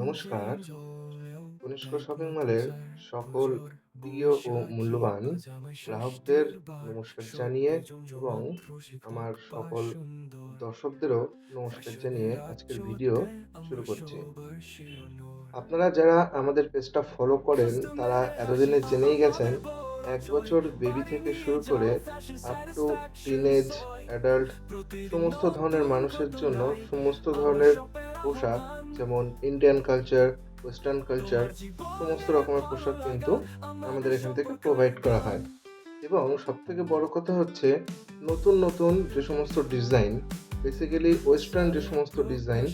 নমস্কার। কনিষ্ক শপিং মলের সকল প্রিয় ও মূল্যবান গ্রাহকদের নমস্কার জানিয়ে এবং আমার সকল দর্শকদেরও নমস্কার জানিয়ে আজকের ভিডিও শুরু করছি। আপনারা যারা আমাদের পেজটা ফলো করেন, তারা এতদিনে জেনেই গেছেন, এক বছর বেবি থেকে শুরু করে আপ টু টিনেজ অ্যাডাল্ট সমস্ত ধরনের মানুষের জন্য সমস্ত ধরনের পোশাক যেমন ইন্ডিয়ান কালচার ওয়েস্টার্ন কালচার সমস্ত রকমের পোশাক কিন্তু আমাদের এখান থেকে প্রোভাইড করা হয়। এবং সবথেকে বড় কথা হচ্ছে নতুন নতুন যে সমস্ত ডিজাইন বেসিক্যালি ওয়েস্টার্ন যে সমস্ত ডিজাইন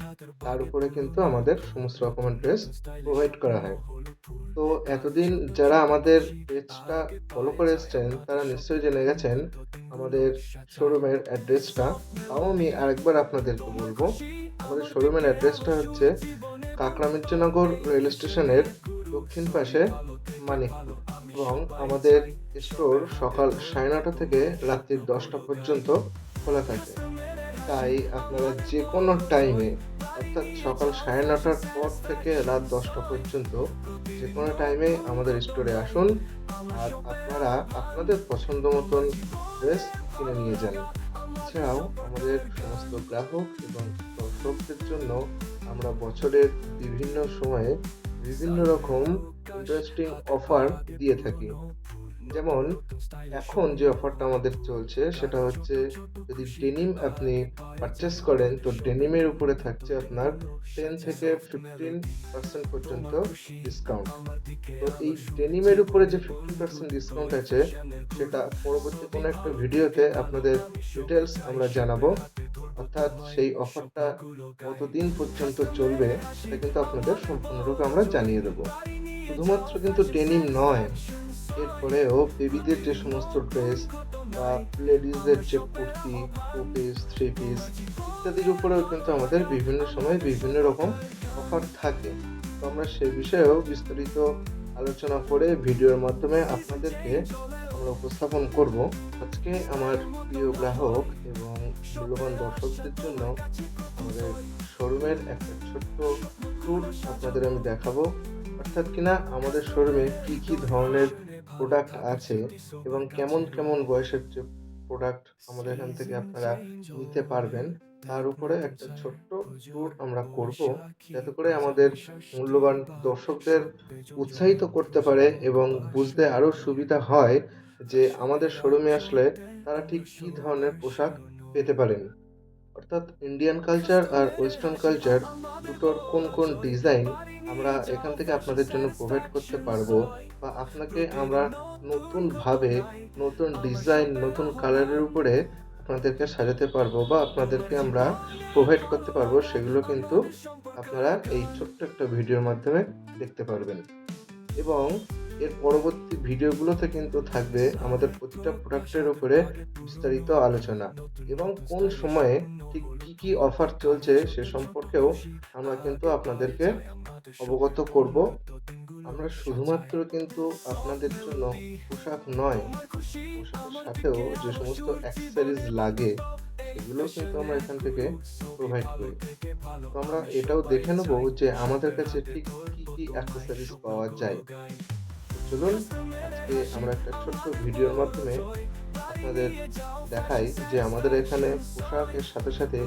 তার উপরে কিন্তু আমাদের সমস্ত রকমের ড্রেস প্রোভাইড করা হয়। তো এতদিন যারা আমাদের পেজটা ফলো করে এসছেন, তারা নিশ্চয়ই জেনে গেছেন আমাদের শোরুমের অ্যাড্রেসটা তাও আমি আরেকবার আপনাদেরকে বলব, আমাদের শোরুমের অ্যাড্রেসটা হচ্ছে কাকড়া মির্জানগর রেল স্টেশনের দক্ষিণ পাশে মানিকপুর এবং আমাদের স্টোর সকাল সাড়ে নটা থেকে রাত্রি দশটা পর্যন্ত খোলা থাকে। তাই আপনারা যে কোনো টাইমে অর্থাৎ সকাল সাড়ে নটার পর থেকে রাত দশটা পর্যন্ত যে কোনো টাইমে আমাদের স্টোরে আসুন আর আপনারা আপনাদের পছন্দ মতন ড্রেস কিনে নিয়ে যান। এছাড়াও আমাদের সমস্ত গ্রাহক এবং দর্শকদের জন্য আমরা বছরের বিভিন্ন সময়ে বিভিন্ন রকম ইন্টারেস্টিং অফার দিয়ে থাকি। যেমন এখন যে অফারটা আমাদের চলছে, সেটা হচ্ছে যদি ডেনিম আপনি পারচেস করেন, তো ডেনিমের উপরে থাকছে আপনার টেন থেকে ফিফটিন পার্সেন্ট পর্যন্ত ডিসকাউন্ট তো এই ডেনিমের উপরে যে ফিফটিন পার্সেন্ট ডিসকাউন্ট আছে, সেটা পরবর্তী কোনো একটা ভিডিওতে আপনাদের ডিটেলস আমরা জানাব। অর্থাৎ সেই অফারটা কতদিন পর্যন্ত চলবে, সেটা কিন্তু আপনাদের সম্পূর্ণরূপে আমরা জানিয়ে দেবো। শুধুমাত্র কিন্তু ডেনিম নয় এরপরেও বেবিদের যে সমস্ত ড্রেস বা লেডিসদের যে kurti two piece three piece ইত্যাদির উপরেও কিন্তু আমাদের বিভিন্ন সময় বিভিন্ন রকম অফার থাকে। তো আমরা সে বিষয়েও বিস্তারিত আলোচনা করে ভিডিওর মাধ্যমে আপনাদেরকে আমরা উপস্থাপন করব। আজকে আমার প্রিয় গ্রাহক এবং মূল্যবান দর্শকদের জন্য আমাদের শোরুমের একটা ছোট্ট ট্যুর আপনাদের আমি দেখাবো। অর্থাৎ কিনা আমাদের শোরুমে কী কী ধরনের প্রোডাক্ট আছে এবং কেমন কেমন বয়সের যে প্রোডাক্ট আমাদের এখান থেকে আপনারা নিতে পারবেন, তার উপরে একটা ছোট্ট ট্যুর আমরা করব যাতে করে আমাদের মূল্যবান দর্শকদের উৎসাহিত করতে পারে এবং বুঝতে আরও সুবিধা হয় যে আমাদের শোরুমে আসলে তারা ঠিক কী ধরনের পোশাক পেতে পারেন। অর্থাৎ ইন্ডিয়ান কালচার আর ওয়েস্টার্ন কালচার দুটোর কোন কোন ডিজাইন আমরা এখান থেকে আপনাদের জন্য প্রোভাইড করতে পারব বা আপনাকে আমরা নতুনভাবে নতুন ডিজাইন নতুন কালারের উপরে আপনাদেরকে সাজাতে পারব বা আপনাদেরকে আমরা প্রোভাইড করতে পারব, সেগুলো কিন্তু আপনারা এই ছোট্ট একটা ভিডিওর মাধ্যমে দেখতে পারবেন। এবং এর পরবর্তী ভিডিওগুলোতে কিন্তু থাকবে আমাদের প্রতিটা প্রোডাক্টের উপরে বিস্তারিত আলোচনা। এবং কোন সময়ে ঠিক কী কী অফার চলছে সে সম্পর্কেও আমরা কিন্তু আপনাদেরকে অবগত করব। আমরা শুধুমাত্র কিন্তু আপনাদের জন্য পোশাক নয়, পোশাকের সাথেও যে সমস্ত অ্যাক্সেসরিজ লাগে সেগুলো কিন্তু আমরা এখান থেকে প্রোভাইড করি। তো আমরা এটাও দেখে নেব যে আমাদের কাছে ঠিক কী কী অ্যাক্সেসরিজ পাওয়া যায়। চলুন, আজকে আমরা একটা ছোট্ট ভিডিওর মাধ্যমে আপনাদের দেখাই যে আমাদের এখানে পোশাকের সাথে সাথে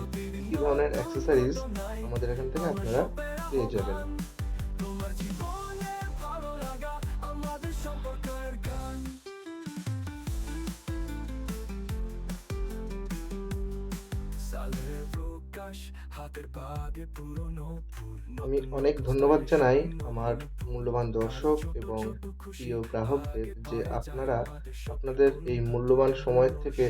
কী ধরনের অ্যাক্সেসরিজ আমাদের এখান থেকে আপনারা পেয়ে যাবেন। আমি অনেক ধন্যবাদ জানাই আমার মূল্যবান দর্শক এবং প্রিয় গ্রাহকদের যে আপনারা আপনাদের এই মূল্যবান সময় থেকে